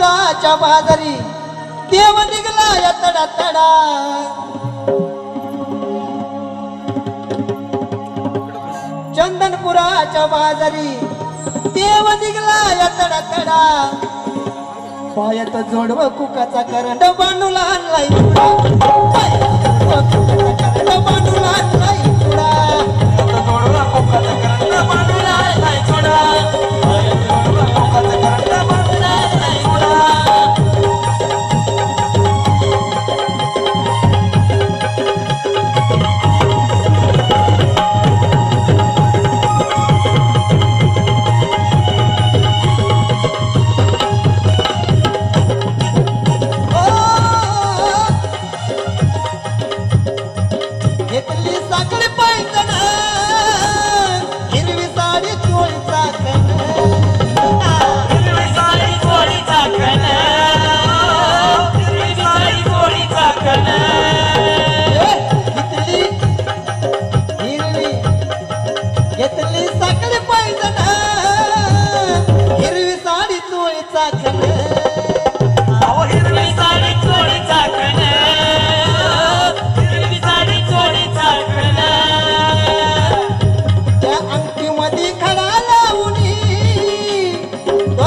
पुराच्या बाजारी. देव निघला या तडा तडा चंदनपुराच्या बाजारी. देव निघला या तडा तडा पायात जोडव कुकाचा करंड बांधू लहान तुडा. घेतली साखळी पायजण हिरवी साडी चोळीचा घेतली हिरवी घेतली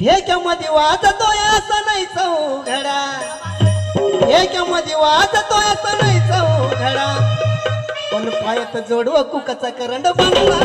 ठेक्यामध्ये वाजतोय असं नाही चौघडा ठेक्यामध्ये वाजतोय असं नाही चौघडा पण पायात जोडव कुकाचा करंड बनला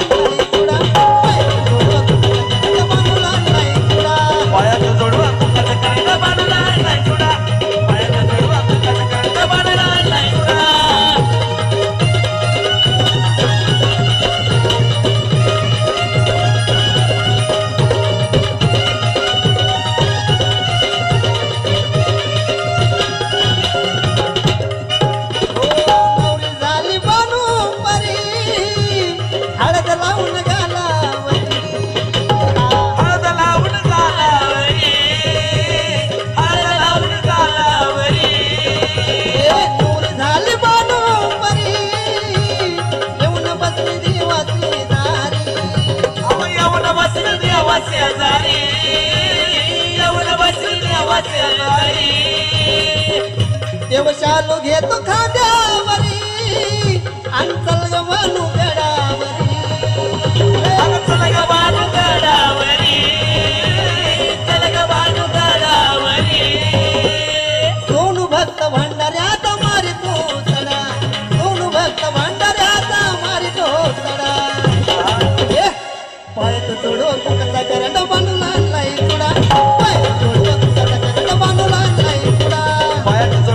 देव शालू घेतो खांद्यावरी अंचल गवानू गडावरी सोनू भक्त भंडाऱ्यात मारी तो सोनू भक्त भंडाऱ्यात मारी तो सडा. ए, पायात आणलाय तुडा पायात जोडो